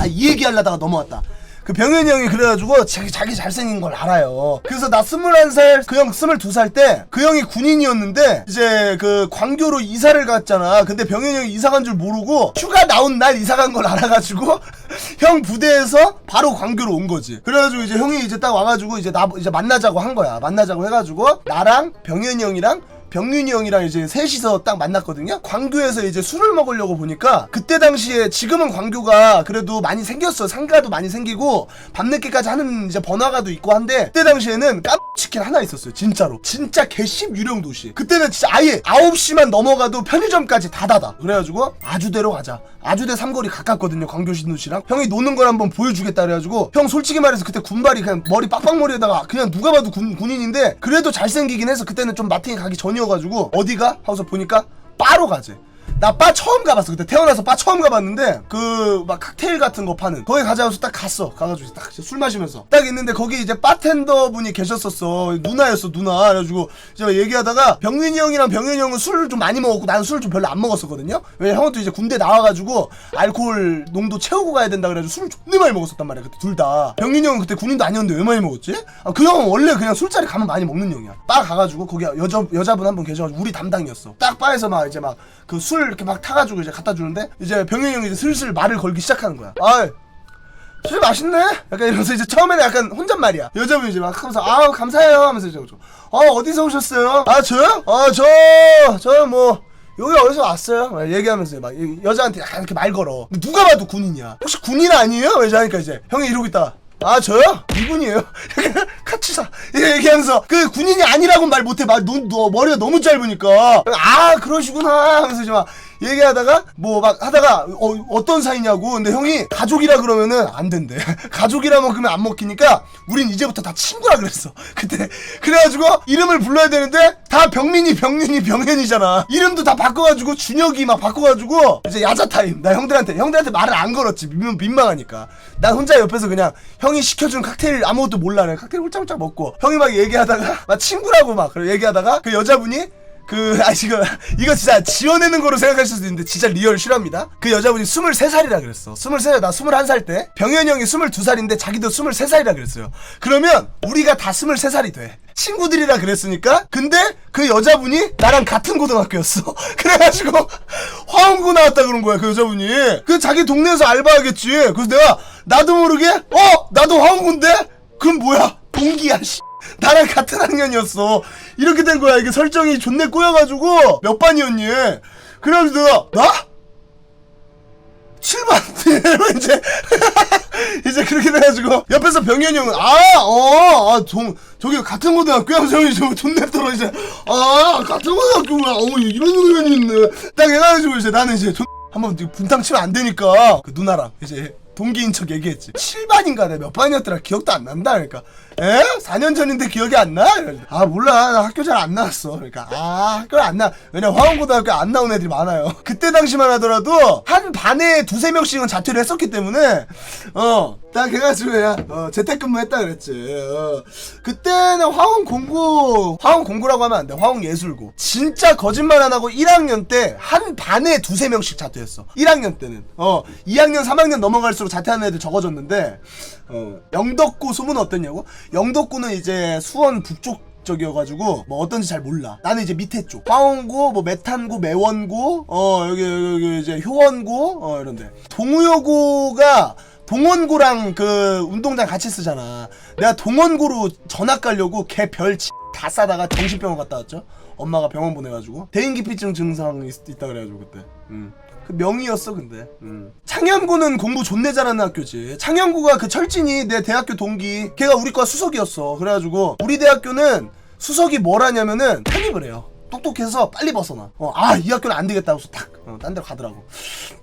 아 이 얘기 하려다가 넘어왔다. 그 병현이 형이 그래가지고 자기 자기 잘생긴 걸 알아요. 그래서 나 스물한 살, 그형 스물두 살때 그 형이 군인이었는데 이제 그 광교로 이사를 갔잖아. 근데 병현이 형이 이사 간 줄 모르고 휴가 나온 날 이사 간 걸 알아가지고 형 부대에서 바로 광교로 온 거지. 그래가지고 이제 형이 이제 딱 와가지고 이제 나 이제 만나자고 한 거야. 만나자고 해가지고 나랑 병현이 형이랑 병윤이 형이랑 이제 셋이서 딱 만났거든요. 광교에서 이제 술을 먹으려고 보니까 그때 당시에 지금은 광교가 그래도 많이 생겼어. 상가도 많이 생기고 밤늦게까지 하는 이제 번화가도 있고 한데 그때 당시에는 깜치킨 하나 있었어요. 진짜로. 진짜 개씹 유령 도시. 그때는 진짜 아예 9시만 넘어가도 편의점까지 다 닫아. 그래가지고 아주대로 가자. 아주대 삼거리 가깝거든요. 광교 신도시랑. 형이 노는 걸 한번 보여주겠다 그래가지고 형 솔직히 말해서 그때 군발이 그냥 머리 빡빡머리에다가 그냥 누가 봐도 군, 군인인데 그래도 잘생기긴 해서 그때는 좀 마팅이 가기 전이 어가지고 어디가? 하고서 보니까 바로 가재. 나 바 처음 가봤어 그때. 태어나서 바 처음 가봤는데 그 막 칵테일 같은 거 파는. 거기 가자고 해서 딱 갔어. 가가지고 딱 술 마시면서. 딱 있는데 거기 이제 바텐더 분이 계셨었어. 누나였어 누나. 그래가지고 제가 얘기하다가 병민이 형이랑 병현이 형은 술을 좀 많이 먹었고 나는 술을 좀 별로 안 먹었었거든요? 왜 형은 또 이제 군대 나와가지고 알코올 농도 채우고 가야 된다 그래가지고 술을 존나 많이 먹었었단 말이야 그때 둘다. 병민이 형은 그때 군인도 아니었는데 왜 많이 먹었지? 아, 그 형은 원래 그냥 술자리 가면 많이 먹는 형이야. 바 가가지고 거기 여자 여자분 한 분 계셔가지고 우리 담당이었어. 딱 바에서 막 이제 막 그술 이렇게 막 타가지고 이제 갖다 주는데 이제 병현이 형이 이제 슬슬 말을 걸기 시작하는 거야 아이 술 맛있네? 약간 이러면서 이제 처음에는 약간 혼잣말이야. 여자분이 이제 막 하면서, 아 감사해요 하면서 이제, 어, 어디서 오셨어요? 아, 저요? 아, 저, 저 뭐, 여기 어디서 왔어요? 막 얘기하면서 막 이- 여자한테 약간 이렇게 말 걸어. 누가 봐도 군인이야. 혹시 군인 아니에요? 여자 하니까 이제 형이 이러고 있다가, 아, 저요? 이분이에요? 같이 사. 이렇게 얘기하면서, 그 군인이 아니라고 말 못해. 막, 눈, 너, 머리가 너무 짧으니까. 아, 그러시구나. 하면서 이제 막, 얘기하다가 뭐 막 하다가 어, 떤 사이냐고. 근데 형이 가족이라 그러면은 안 된대. 가족이라 먹으면 안 먹히니까 우린 이제부터 다 친구라 그랬어. 그때 그래가지고 이름을 불러야 되는데 다 병민이 병윤이 병현이잖아. 이름도 다 바꿔가지고 준혁이 막 바꿔가지고 이제 야자 타임. 나 형들한테 형들한테 말을 안 걸었지. 민망, 민망하니까. 난 혼자 옆에서 그냥 형이 시켜준 칵테일 아무것도 몰라. 내 칵테일 홀짝홀짝 먹고 형이 막 얘기하다가 막 친구라고 막 얘기하다가 그 여자분이 그, 아, 지금, 이거 진짜 지어내는 거로 생각하실 수도 있는데, 진짜 리얼 실화입니다. 그 여자분이 23살이라 그랬어. 23살, 나 21살 때, 병현이 형이 22살인데, 자기도 23살이라 그랬어요. 그러면, 우리가 다 23살이 돼. 친구들이라 그랬으니까, 근데, 그 여자분이 나랑 같은 고등학교였어. 그래가지고, 화원고 나왔다 그런 거야, 그 여자분이. 그 자기 동네에서 알바하겠지. 그래서 내가, 나도 모르게, 어? 나도 화원고인데? 그럼 뭐야? 동기야, 씨. 나랑 같은 학년이었어. 이렇게 된 거야. 이게 설정이 존내 꼬여가지고. 몇 반이었니? 그래가지고 내가 나? 7반. 이제 이제 그렇게 돼가지고. 옆에서 병현이 형은 아어아동 저기 같은 고등학교야 하면서 형이 저 존내 떨어 이제. 아 같은 고등학교구나. 어 이런 의견이 있네. 딱 해가지고 이제 나는 이제 존 한번 분탕 치면 안 되니까. 그 누나랑 이제 동기인 척 얘기했지. 7반인가 내가 몇 반이었더라 기억도 안 난다. 그러니까 에? 4년 전인데 기억이 안 나? 아 몰라. 나 학교 잘 안 나왔어. 그러니까 아 학교 안 나 왜냐 화원고등학교 안 나온 애들이 많아요. 그때 당시만 하더라도 한 반에 두세 명씩은 자퇴를 했었기 때문에 어딱 해가지고 그냥 어, 재택근무 했다 그랬지. 어. 그때는 화원 공고 화원 공고라고 하면 안 돼. 화원 예술고. 진짜 거짓말 안 하고 1학년 때 한 반에 두세 명씩 자퇴했어. 1학년 때는. 어 2학년 3학년 넘어갈수록 자퇴하는 애들 적어졌는데 어 영덕고 소문 어땠냐고? 영덕고는 이제 수원 북쪽 쪽이어가지고 뭐 어떤지 잘 몰라. 나는 이제 밑에 쪽. 화원고, 뭐 메탄고, 매원고, 어 여기 여기, 여기 이제 효원고, 어 이런데. 동우여고가 동원고랑 그 운동장 같이 쓰잖아. 내가 동원고로 전학 가려고 걔별 다 싸다가 정신병원 갔다 왔죠. 엄마가 병원 보내가지고 대인기피증 증상 있, 있다 그래가지고 그때. 음. 그 명이었어 근데 음. 창현구는 공부 존내 잘하는 학교지 창현구가 그 철진이 내 대학교 동기 걔가 우리 과 수석이었어 그래가지고 우리 대학교는 수석이 뭘 하냐면은 편입을 해요 똑똑해서 빨리 벗어나 어, 아 이 학교는 안 되겠다 하고서 탁 어, 딴 데로 가더라고.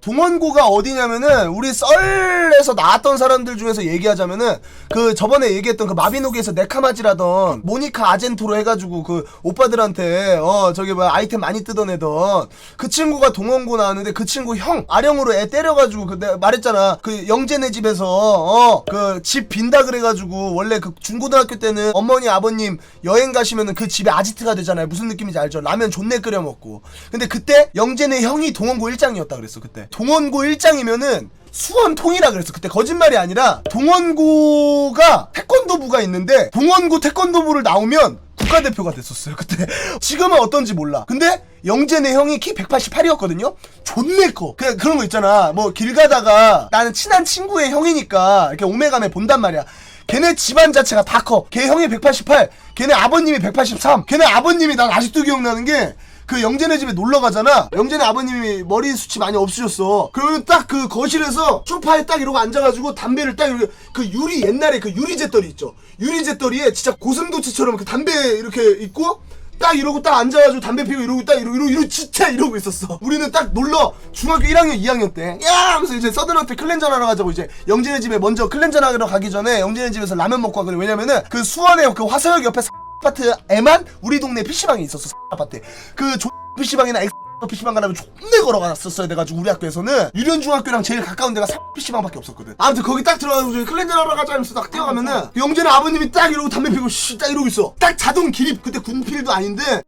동원고가 어디냐면은 우리 썰에서 나왔던 사람들 중에서 얘기하자면은 그 저번에 얘기했던 그 마비노기에서 네카마지라던 모니카 아젠토로 해가지고 그 오빠들한테 어 저기 뭐야 아이템 많이 뜯어내던 그 친구가 동원고 나왔는데 그 친구 형 아령으로 애 때려가지고 그 내가 말했잖아. 그 영재네 집에서 어 그 집 빈다 그래가지고 원래 그 중고등학교 때는 어머니 아버님 여행 가시면은 그 집에 아지트가 되잖아요. 무슨 느낌인지 알죠? 라면 존내 끓여 먹고. 근데 그때 영재네 형이 동원고 일장이었다 그랬어 그때. 동원고 일장이면은 수원통이라 그랬어 그때. 거짓말이 아니라 동원고가 태권도부가 있는데 동원고 태권도부를 나오면 국가대표가 됐었어요 그때. 지금은 어떤지 몰라. 근데 영재네 형이 키 188이었거든요? 존내 커. 그냥 그런 거 있잖아. 뭐 길 가다가 나는 친한 친구의 형이니까 이렇게 오메가메 본단 말이야. 걔네 집안 자체가 다 커. 걔 형이 188, 걔네 아버님이 183. 걔네 아버님이 난 아직도 기억나는 게 그 영재네 집에 놀러 가잖아. 영재네 아버님이 머리 숱이 많이 없으셨어. 그러면 딱 그 거실에서 소파에 딱 이러고 앉아가지고 담배를 딱 이렇게 그 유리 옛날에 그 유리 잿더리 있죠. 유리 잿더리에 진짜 고슴도치처럼 그 담배 이렇게 있고 딱 이러고 딱 앉아가지고 담배 피고 이러고 딱 이러고 이러고, 진짜 이러고 있었어. 우리는 딱 놀러 중학교 1학년 2학년 때 야! 하면서 이제 서든어택 클렌전 하러 가자고 이제 영진의 집에 먼저 클렌전 하러 가기 전에 영진의 집에서 라면 먹고 가거든. 왜냐면은 그 수원에 그 화서역 옆에 아파트에만 우리 동네 PC방이 있었어. 아파트. 그 조... PC방이나 X PC방 가려면 존내 걸어갔었어야 돼가지고 우리 학교에서는 유련중학교랑 제일 가까운 데가 PC방밖에 없었거든. 아무튼 거기 딱 들어가서 저기 클렌저 하러 가자 하면서 딱 뛰어가면은 영재는 아버님이 딱 이러고 담배 피고 씨, 딱 이러고 있어. 딱 자동 기립. 그때 군필도 아닌데.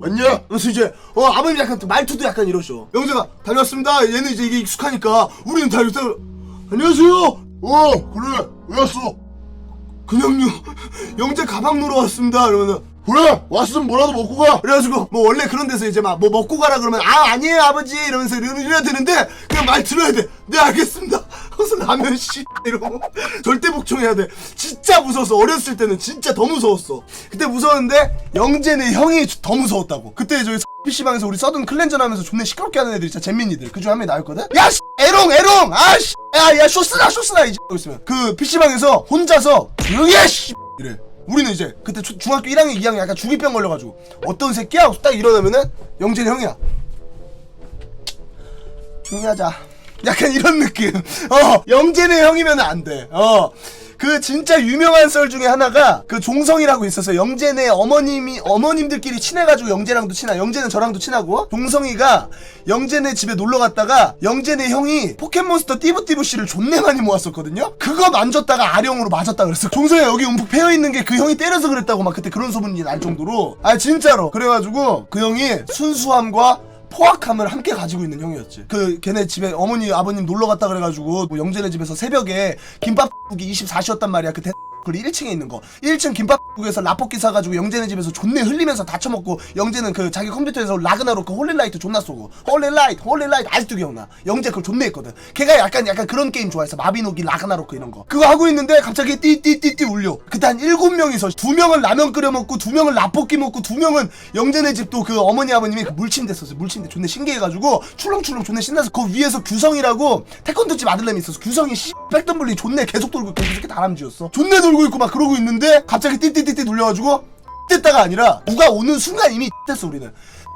맞냐? 그래서 이제 어 아버님 약간 또 말투도 약간 이러셔. 영재가 다녀왔습니다. 얘는 이제 이게 익숙하니까 우리는 다 이렇게 딱, 안녕하세요. 어 그래. 왜 왔어 그냥요 영재 가방 놓으러 왔습니다. 이러면은 그래 왔으면 뭐라도 먹고 가. 그래가지고 뭐 원래 그런 데서 이제 막 뭐 먹고 가라 그러면 아 아니에요 아버지. 이러면서 이러- 이래야 되는데 그냥 말 들어야 돼네 알겠습니다 하면서 라면 씨 이러고 절대 복종해야 돼. 진짜 무서웠어. 어렸을 때는 진짜 더 무서웠어. 그때 무서웠는데 영재네 형이 더 무서웠다고. 그때 저희 PC방에서 우리 서든 클렌전 하면서 존나 시끄럽게 하는 애들이 진짜 잼민이들. 그 중에 한 명이 나였거든? 야 씨, 에롱 에롱! 아 씨 야야 쇼스나 쇼스나 이제 하고 있으면. 그 PC방에서 혼자서 조용히 해 씨. 이래. 우리는 이제 그때 초- 중학교 1학년 2학년 약간 중이병 걸려가지고 어떤 새끼야? 딱 일어나면은 영진이 형이야. 조용히 하자 약간 이런 느낌. 어 영재네 형이면 안 돼 어. 그 진짜 유명한 썰 중에 하나가 그 종성이라고 있었어요. 영재네 어머님이 어머님들끼리 친해가지고 영재랑도 친하 영재는 저랑도 친하고. 종성이가 영재네 집에 놀러 갔다가 영재네 형이 포켓몬스터 띠부띠부 씨를 존내 많이 모았었거든요. 그거 만졌다가 아령으로 맞았다 그랬어. 종성이가 여기 움푹 패여 있는 게 그 형이 때려서 그랬다고 막 그때 그런 소문이 날 정도로. 아 진짜로. 그래가지고 그 형이 순수함과 포악함을 함께 가지고 있는 형이었지. 그 걔네 집에 어머니 아버님 놀러 갔다 그래가지고 뭐 영재네 집에서 새벽에 김밥국이 24시였단 말이야. 그 대... 그 1층에 있는 거. 1층 김밥국에서 라볶이 사가지고 영재네 집에서 존내 흘리면서 다쳐먹고 영재는 그 자기 컴퓨터에서 라그나로크 홀리라이트 존나 쏘고. 홀리라이트 홀리라이트 아직도 기억나? 영재 그걸 존내 했거든. 걔가 약간 약간 그런 게임 좋아해서 마비노기 라그나로크 이런 거. 그거 하고 있는데 갑자기 띠띠띠띠 울려. 그때 한 7명이서 2명은 라면 끓여 먹고 2명은 라볶이 먹고 2명은 영재네 집도 그 어머니 아버님이 그 물침대 썼어요. 물침대 존내 신기해가지고 출렁출렁 존내 신나서 그 위에서 규성이라고 태권도 집 아들내미 있어서 규성이 씨 백덤블리 존내 계속 돌고 그 새끼 다람쥐였어. 존내 돌고 있고 막 그러고 있는데 갑자기 띠띠띠띠 눌려가지고 됐다가 아니라 누가 오는 순간 이미 됐어 우리는.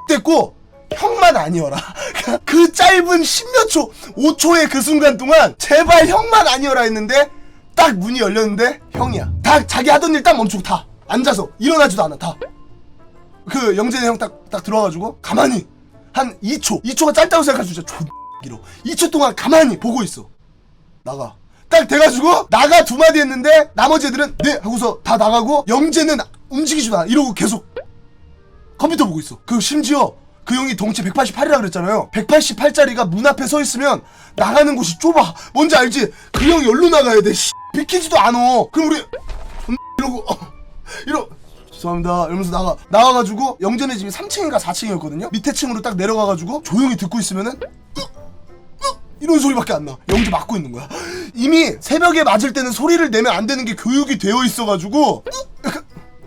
됐고 형만 아니어라. 그 짧은 10몇 초 5초의 그 순간 동안 제발 형만 아니어라 했는데 딱 문이 열렸는데 형이야. 다 자기 하던 일 딱 멈추고 다 앉아서 일어나지도 않아 다. 그 영재네 형딱 딱 들어와가지고 가만히 한 2초 2초가 짧다고 생각할 수 있어 존 길어 2초 동안 가만히 보고 있어. 나가 딱 돼가지고 나가 두 마디 했는데 나머지 애들은 네 하고서 다 나가고 영재는 움직이지도 않아 이러고 계속 컴퓨터 보고 있어. 그 심지어 그 형이 덩치 188이라 그랬잖아요. 188짜리가 문 앞에 서 있으면 나가는 곳이 좁아. 뭔지 알지? 그 형 열로 나가야 돼 씨. 비키지도 않아 그럼 우리 존 이러고 어, 이러 죄송합니다. 이러면서 나가 나와가지고 영재네 집이 3층인가 4층이었거든요. 밑에 층으로 딱 내려가가지고 조용히 듣고 있으면은 이런 소리밖에 안 나. 영재 맞고 있는 거야. 이미 새벽에 맞을 때는 소리를 내면 안 되는 게 교육이 되어 있어가지고. 약간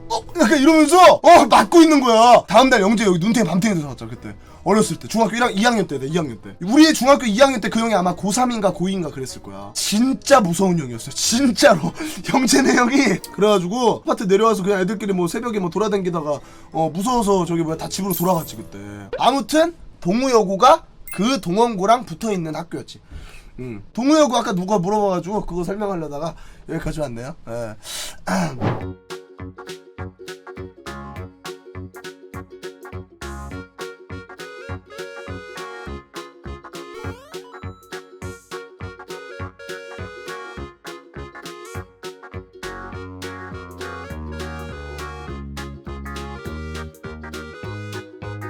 어 약간 이러면서 어 맞고 있는 거야. 다음 날 영재 여기 눈탱이 밤탱이 들어갔잖아 그때. 어렸을 때. 중학교 1학 2학년 때네 2학년 때. 우리 중학교 2학년 때 그 형이 아마 고3인가 고2인가 그랬을 거야. 진짜 무서운 형이었어요 진짜로. 영재네 형이. 그래가지고 아파트 내려와서 그냥 애들끼리 뭐 새벽에 뭐 돌아다니다가 어 무서워서 저기 뭐야 다 집으로 돌아갔지 그때. 아무튼 동우여고가 그 동원고랑 붙어 있는 학교였지. 음. 동우여고 아까 누가 물어봐가지고 그거 설명하려다가 여기까지 왔네요. 예.